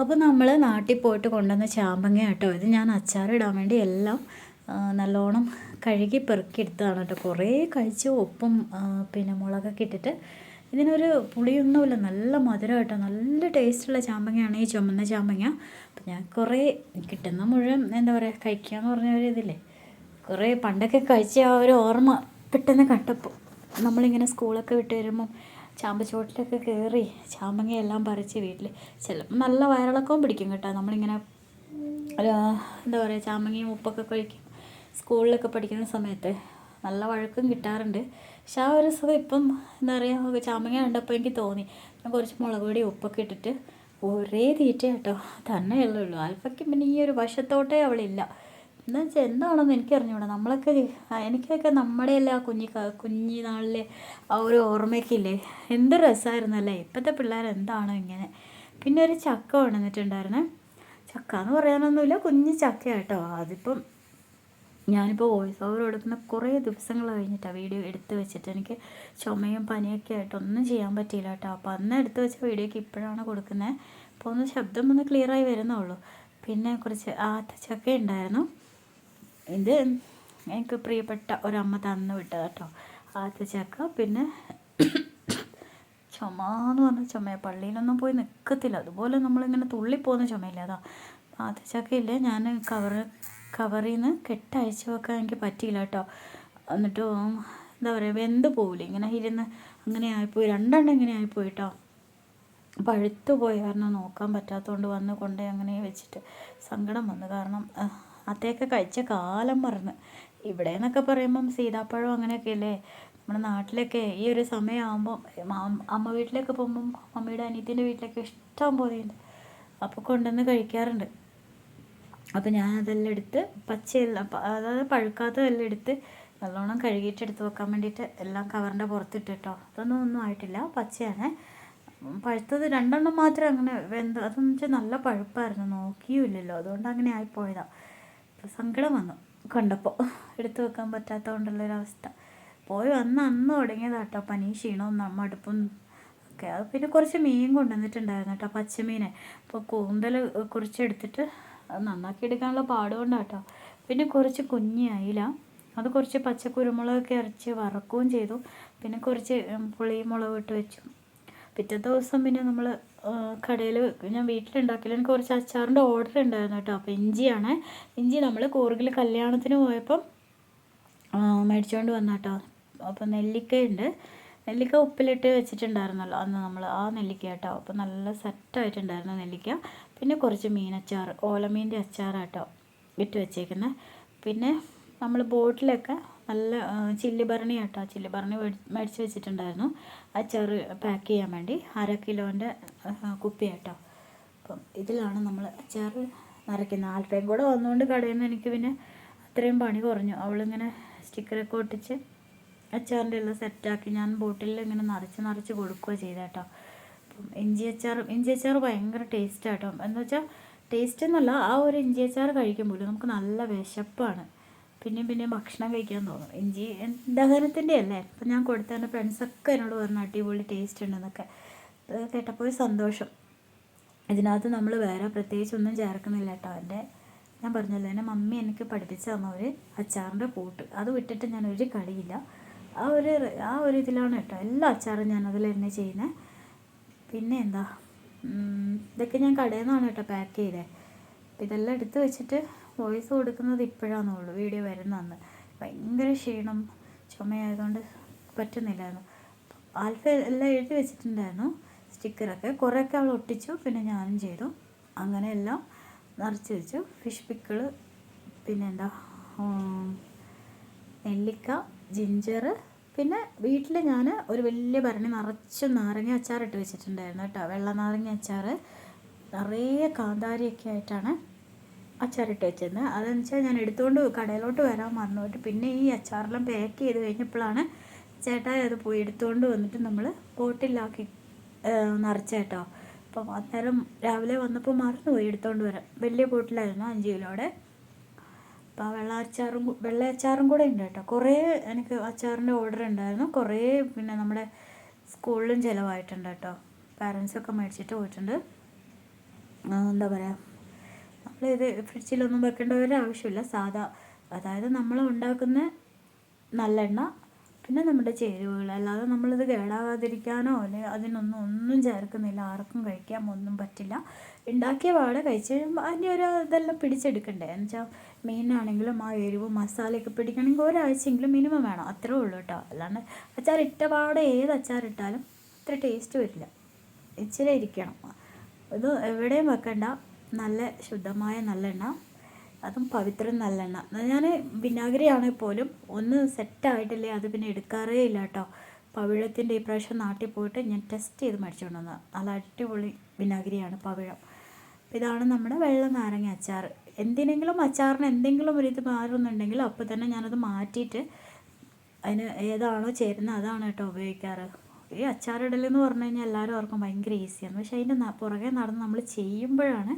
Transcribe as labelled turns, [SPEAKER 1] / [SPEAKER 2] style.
[SPEAKER 1] അപ്പോൾ നമ്മൾ നാട്ടിൽ പോയിട്ട് കൊണ്ടുവന്ന ചാമ്പങ്ങ കേട്ടോ ഇത് ഞാൻ അച്ചാറിടാൻ വേണ്ടി എല്ലാം നല്ലോണം കഴുകി പെറുക്കി എടുത്തതാണ് കേട്ടോ. കുറേ കഴിച്ച് ഉപ്പും പിന്നെ മുളകൊക്കെ ഇട്ടിട്ട് ഇതിനൊരു പുളിയൊന്നുമില്ല. നല്ല മധുരം കേട്ടോ. നല്ല ടേസ്റ്റുള്ള ചാമ്പങ്ങയാണ് ഈ ചുമന്ന ചാമ്പങ്ങ. അപ്പം ഞാൻ കുറേ കിട്ടുന്ന മുഴുവൻ എന്താ പറയുക കഴിക്കുക എന്ന് പറഞ്ഞ ഒരു ഇതില്ലേ? കുറേ പണ്ടൊക്കെ കഴിച്ച ആ ഒരു ഓർമ്മ പെട്ടെന്ന് കണ്ടപ്പോൾ നമ്മളിങ്ങനെ സ്കൂളൊക്കെ വിട്ട് വരുമ്പം ചാമ്പച്ചോട്ടിലൊക്കെ കയറി ചാമ്പങ്ങയെല്ലാം പറിച്ച് വീട്ടിൽ ചിലപ്പോൾ നല്ല വയറിളക്കവും പിടിക്കും കേട്ടോ. നമ്മളിങ്ങനെ എന്താ പറയുക ചാമ്പങ്ങയും ഉപ്പൊക്കെ കഴിക്കും. സ്കൂളിലൊക്കെ പഠിക്കുന്ന സമയത്ത് നല്ല വഴക്കും കിട്ടാറുണ്ട്. പക്ഷെ ആ ഒരു സുഖം ഇപ്പം എന്താ പറയുക ചാമ്പങ്ങ കണ്ടപ്പോൾ എനിക്ക് തോന്നി. ഞാൻ കുറച്ച് മുളക് പൊടി ഉപ്പൊക്കെ ഇട്ടിട്ട് ഒരേ തീറ്റ കേട്ടോ തന്നെയല്ലേ ഉള്ളൂ. അൽഫയ്ക്ക് പിന്നെ ഈ ഒരു വശത്തോട്ടേ അവളില്ല. എന്ന് വെച്ചാൽ എന്താണെന്ന് എനിക്കറിഞ്ഞൂടാ. നമ്മളൊക്കെ എനിക്കൊക്കെ നമ്മുടെ എല്ലാ കുഞ്ഞി കുഞ്ഞി നാളിലെ ആ ഒരു ഓർമ്മയ്ക്കില്ലേ? എന്ത് രസമായിരുന്നല്ലേ ഇപ്പോഴത്തെ പിള്ളേർ എന്താണോ ഇങ്ങനെ. പിന്നെ ഒരു ചക്ക കൊണ്ടുവന്നിട്ടുണ്ടായിരുന്നേ. ചക്ക എന്ന് പറയാനൊന്നുമില്ല കുഞ്ഞ് ചക്ക കേട്ടോ. അതിപ്പം ഞാനിപ്പോൾ വോയിസ് ഓവർ കൊടുക്കുന്ന കുറേ ദിവസങ്ങൾ കഴിഞ്ഞിട്ടാണ് വീഡിയോ എടുത്ത് വെച്ചിട്ട് എനിക്ക് ചുമയും പനിയൊക്കെ ആയിട്ട് ഒന്നും ചെയ്യാൻ പറ്റിയില്ല കേട്ടോ. അപ്പോൾ അന്ന് എടുത്ത് വെച്ച വീഡിയോക്ക് ഇപ്പോഴാണ് കൊടുക്കുന്നത് അപ്പോൾ ഒന്ന് ശബ്ദം ഒന്ന് ക്ലിയറായി വരുന്നുള്ളൂ പിന്നെ കുറച്ച് ആ ചക്ക ഉണ്ടായിരുന്നു ഇത് എനിക്ക് പ്രിയപ്പെട്ട ഒരമ്മ തന്നു വിട്ടത് കേട്ടോ ആദ്യത്തെ ചക്ക പിന്നെ ചുമ എന്ന് പറഞ്ഞ ചുമ പള്ളിയിലൊന്നും പോയി നിൽക്കത്തില്ല അതുപോലെ നമ്മളിങ്ങനെ തുള്ളിപ്പോകുന്ന ചുമയില്ല അതാ. ചക്കയില്ലേ ഞാൻ കവർ കവറിൽ നിന്ന് കെട്ടയച്ചു വെക്കാൻ എനിക്ക് പറ്റിയില്ല കേട്ടോ എന്നിട്ട് എന്താ പറയുക വെന്ത് പോവില്ല ഇങ്ങനെ ഇരുന്ന് അങ്ങനെ ആയിപ്പോയി. രണ്ടെണ്ണം ഇങ്ങനെ ആയിപ്പോയി കേട്ടോ പഴുത്തു പോയി കാരണം നോക്കാൻ പറ്റാത്തതുകൊണ്ട് വന്ന് കൊണ്ടേ അങ്ങനെ വെച്ചിട്ട് സങ്കടം വന്നു. കാരണം അത്തേക്ക് കഴിച്ച കാലം മറന്ന്. ഇവിടെ എന്നൊക്കെ പറയുമ്പം സീതാപ്പഴം അങ്ങനെയൊക്കെ അല്ലേ നമ്മുടെ നാട്ടിലൊക്കെ ഈ ഒരു സമയമാകുമ്പം അമ്മ വീട്ടിലൊക്കെ പോകുമ്പം മമ്മിയുടെ അനിയത്തിന്റെ വീട്ടിലൊക്കെ ഇഷ്ടം പോലെയുണ്ട് അപ്പോൾ കൊണ്ടുവന്ന് കഴിക്കാറുണ്ട്. അപ്പോൾ ഞാൻ അതെല്ലാം എടുത്ത് പച്ചയെല്ലാം അതായത് പഴുക്കാത്തതെല്ലാം എടുത്ത് നല്ലോണം കഴുകിയിട്ട് എടുത്ത് വെക്കാൻ വേണ്ടിയിട്ട് എല്ലാം കവറിന്റെ പുറത്തിട്ട് കേട്ടോ അതൊന്നും ഒന്നും ആയിട്ടില്ല. പച്ചയാണ്. പഴുത്തത് രണ്ടെണ്ണം മാത്രം അങ്ങനെ വെന്ത് അതെന്ന് വെച്ചാൽ നല്ല പഴുപ്പായിരുന്നു. നോക്കിയുമില്ലല്ലോ. അതുകൊണ്ട് അങ്ങനെ ആയിപ്പോയതാണ് സങ്കടം വന്നു. കണ്ടപ്പോൾ എടുത്തു വെക്കാൻ പറ്റാത്തതുകൊണ്ടുള്ളൊരവസ്ഥ പോയി വന്ന് അന്ന് തുടങ്ങിയതാണ് കേട്ടോ പനി ക്ഷീണവും മടുപ്പും ഒക്കെ. അത് പിന്നെ കുറച്ച് മീൻ കൊണ്ടുവന്നിട്ടുണ്ടായിരുന്നു കേട്ടോ പച്ചമീനെ. അപ്പോൾ കൂന്തൽ കുറിച്ചെടുത്തിട്ട് നന്നാക്കി എടുക്കാനുള്ള പാടുകൊണ്ടാണ് കേട്ടോ പിന്നെ കുറച്ച് കുഞ്ഞി അയില അത് കുറച്ച് പച്ചക്കുരുമുളകൊക്കെ അരച്ച് വറക്കുകയും ചെയ്തു. പിന്നെ കുറച്ച് പുളി മുളക് ഇട്ട് വെച്ചു. പിറ്റേ ദിവസം പിന്നെ നമ്മൾ കടയിൽ ഞാൻ വീട്ടിലുണ്ടാക്കില്ല എനിക്ക് കുറച്ച് അച്ചാറിന്റെ ഓർഡർ ഉണ്ടായിരുന്നു കേട്ടോ. അപ്പോൾ ഇഞ്ചിയാണ്. ഇഞ്ചി നമ്മൾ കൂർഗിൽ കല്യാണത്തിന് പോയപ്പം മേടിച്ചുകൊണ്ട് വന്ന കേട്ടോ അപ്പോൾ നെല്ലിക്കയുണ്ട്. നെല്ലിക്ക ഉപ്പിലിട്ട് വെച്ചിട്ടുണ്ടായിരുന്നല്ലോ അന്ന് നമ്മൾ ആ നെല്ലിക്ക കേട്ടോ അപ്പോൾ നല്ല സെറ്റായിട്ടുണ്ടായിരുന്നു നെല്ലിക്ക. പിന്നെ കുറച്ച് മീനച്ചാർ ഓലമീന്റെ അച്ചാറാട്ടോ ഇട്ട് വെച്ചേക്കുന്നത് പിന്നെ നമ്മൾ ബോട്ടിലൊക്കെ നല്ല ചില്ലി ഭരണി കേട്ടോ ചില്ലി ഭരണി മേടിച്ച് വെച്ചിട്ടുണ്ടായിരുന്നു. ആ ചെറു പാക്ക് ചെയ്യാൻ വേണ്ടി അര കിലോന്റെ കുപ്പി കേട്ടോ അപ്പം ഇതിലാണ് നമ്മൾ ചെറു നിറയ്ക്കുന്നത് ആൽഫയും കൂടെ വന്നുകൊണ്ട് കടയിൽ നിന്ന് എനിക്ക് പിന്നെ അത്രയും പണി കുറഞ്ഞു. അവളിങ്ങനെ സ്റ്റിക്കറൊക്കെ ഒട്ടിച്ച് അച്ചാറിന്റെ എല്ലാം സെറ്റാക്കി ഞാൻ ബോട്ടിലിൽ ഇങ്ങനെ നിറച്ച് നിറച്ച് കൊടുക്കുക ചെയ്തേട്ടോ അപ്പം ഇഞ്ചി അച്ചാർ ഇഞ്ചി അച്ചാർ ഭയങ്കര ടേസ്റ്റ് ആട്ടോ എന്ന് വെച്ചാൽ ടേസ്റ്റ് എന്നല്ല ആ ഒരു ഇഞ്ചി അച്ചാർ കഴിക്കുമ്പോൾ നമുക്ക് നല്ല വിശപ്പാണ്. പിന്നെയും പിന്നെയും ഭക്ഷണം കഴിക്കാൻ തോന്നും. ഇഞ്ചി ദഹനത്തിന്റെ അല്ലേ? അപ്പം ഞാൻ കൊടുത്തതിന്റെ ഫ്രണ്ട്സൊക്കെ എന്നോട് പറഞ്ഞു അടിപൊളി ടേസ്റ്റ് ഉണ്ടെന്നൊക്കെ കേട്ടപ്പോൾ ഒരു സന്തോഷം. ഇതിനകത്ത് നമ്മൾ വേറെ പ്രത്യേകിച്ച് ഒന്നും ചേർക്കുന്നില്ല കേട്ടോ. എന്റെ ഞാൻ പറഞ്ഞല്ലോ എന്റെ മമ്മി എനിക്ക് പഠിപ്പിച്ചു തന്ന ഒരു അച്ചാറിന്റെ കൂട്ട്. അത് വിട്ടിട്ട് ഞാൻ ഒരു കളിയില്ല. ആ ഒരു ആ ഒരു ഇതിലാണ് കേട്ടോ എല്ലാ അച്ചാറും ഞാൻ അതിൽ തന്നെ ചെയ്യുന്നത് പിന്നെ എന്താ? ഇതൊക്കെ ഞാൻ കടയിൽ നിന്നാണ് കേട്ടോ പാക്ക് ചെയ്തത് ഇതെല്ലാം എടുത്ത് വെച്ചിട്ട് വോയിസ് കൊടുക്കുന്നത് ഇപ്പോഴാണെന്നുള്ളൂ വീഡിയോ വരുന്ന അന്ന് ഭയങ്കര ക്ഷീണം. ചുമയായതുകൊണ്ട് പറ്റുന്നില്ലായിരുന്നു. ആൽഫ എല്ലാം എഴുതി വെച്ചിട്ടുണ്ടായിരുന്നു. സ്റ്റിക്കറൊക്കെ കുറേയൊക്കെ അവൾ ഒട്ടിച്ചു. പിന്നെ ഞാനും ചെയ്തു. അങ്ങനെ എല്ലാം നിറച്ച് വെച്ചു. ഫിഷ് പിക്കിൾ പിന്നെ എന്താ നെല്ലിക്ക ജിഞ്ചർ പിന്നെ വീട്ടിൽ ഞാൻ ഒരു വലിയ ഭരണി നിറച്ച് നാരങ്ങ അച്ചാറിട്ട് വെച്ചിട്ടുണ്ടായിരുന്നു കേട്ടോ. വെള്ള നാരങ്ങ അച്ചാർ നിറയെ കാന്താരിയൊക്കെ ആയിട്ടാണ് അച്ചാറിട്ട് വെച്ചിരുന്നത് അതെന്ന് വെച്ചാൽ ഞാൻ എടുത്തുകൊണ്ട് കടയിലോട്ട് വരാൻ മറന്നുപോയിട്ട് പിന്നെ ഈ അച്ചാറെല്ലാം പാക്ക് ചെയ്ത് കഴിഞ്ഞപ്പോഴാണ് ചേട്ടാ അത് പോയി എടുത്തുകൊണ്ട് വന്നിട്ട് നമ്മൾ ബോട്ടിലാക്കി നിറച്ചേട്ടോ അപ്പം അന്നേരം രാവിലെ വന്നപ്പോൾ മറന്നുപോയി എടുത്തുകൊണ്ട് വരാം വലിയ ബോട്ടിലായിരുന്നു അഞ്ച് കിലോയുടെ. അപ്പോൾ ആ വെള്ള അച്ചാറും വെള്ള അച്ചാറും കൂടെ ഉണ്ട് കേട്ടോ. കുറേ എനിക്ക് അച്ചാറിന്റെ ഓർഡർ ഉണ്ടായിരുന്നു. കുറേ പിന്നെ നമ്മുടെ സ്കൂളിലും ചിലവായിട്ടുണ്ട് കേട്ടോ. പാരൻസൊക്കെ മേടിച്ചിട്ട് പോയിട്ടുണ്ട്. എന്താ പറയുക നമ്മളിത് ഫ്രിഡ്ജിലൊന്നും വെക്കേണ്ട ഒരു ആവശ്യമില്ല. സാധാ അതായത് നമ്മൾ ഉണ്ടാക്കുന്ന നല്ലെണ്ണ പിന്നെ നമ്മുടെ ചേരുവകൾ. അല്ലാതെ നമ്മളിത് കേടാകാതിരിക്കാനോ അല്ലെങ്കിൽ അതിനൊന്നും ഒന്നും ചേർക്കുന്നില്ല. ആർക്കും കഴിക്കാൻ ഒന്നും പറ്റില്ല. ഉണ്ടാക്കിയ പാടെ കഴിച്ച് കഴിയുമ്പോൾ അതിന്റെ ഒരു ഇതെല്ലാം പിടിച്ചെടുക്കണ്ടേ? എന്ന് വെച്ചാൽ മീനാണെങ്കിലും ആ എരിവ് മസാലയൊക്കെ പിടിക്കണമെങ്കിൽ ഒരാഴ്ചയെങ്കിലും മിനിമം വേണം. അത്രേ ഉള്ളൂ കേട്ടോ അല്ലാണ്ട് അച്ചാർ ഇട്ട പാടെ ഏത് അച്ചാറിട്ടാലും അത്ര ടേസ്റ്റ് വരില്ല. ഇച്ചിരി ഇരിക്കണം. ഇത് എവിടെയും വെക്കണ്ട. നല്ല ശുദ്ധമായ നല്ലെണ്ണ. അതും പവിത്ര നല്ലെണ്ണ. ഞാൻ വിനാഗിരിയാണെങ്കിൽ പോലും ഒന്ന് സെറ്റായിട്ടില്ലേ അത് പിന്നെ എടുക്കാറേ ഇല്ല കേട്ടോ പവിഴത്തിന്റെ ഈ പ്രാവശ്യം നാട്ടിൽ പോയിട്ട് ഞാൻ ടെസ്റ്റ് ചെയ്ത് മേടിച്ചുകൊണ്ട് വന്നത് നല്ല അടിപൊളി വിനാഗിരിയാണ് പവിഴം. ഇതാണ് നമ്മുടെ വെള്ള നാരങ്ങ അച്ചാർ. എന്തിനെങ്കിലും അച്ചാറിന് എന്തെങ്കിലും ഒരു ഇത് മാറുന്നുണ്ടെങ്കിൽ അപ്പോൾ തന്നെ ഞാനത് മാറ്റിയിട്ട് അതിന് ഏതാണോ ചേരുന്നത് അതാണ് കേട്ടോ ഉപയോഗിക്കാറ്. ഈ അച്ചാറിടലെന്ന് പറഞ്ഞു കഴിഞ്ഞാൽ എല്ലാവരും ഓർക്കും ഭയങ്കര ഈസിയാണ് പക്ഷേ അതിന്റെ പുറകെ നടന്ന് നമ്മൾ ചെയ്യുമ്പോഴാണ്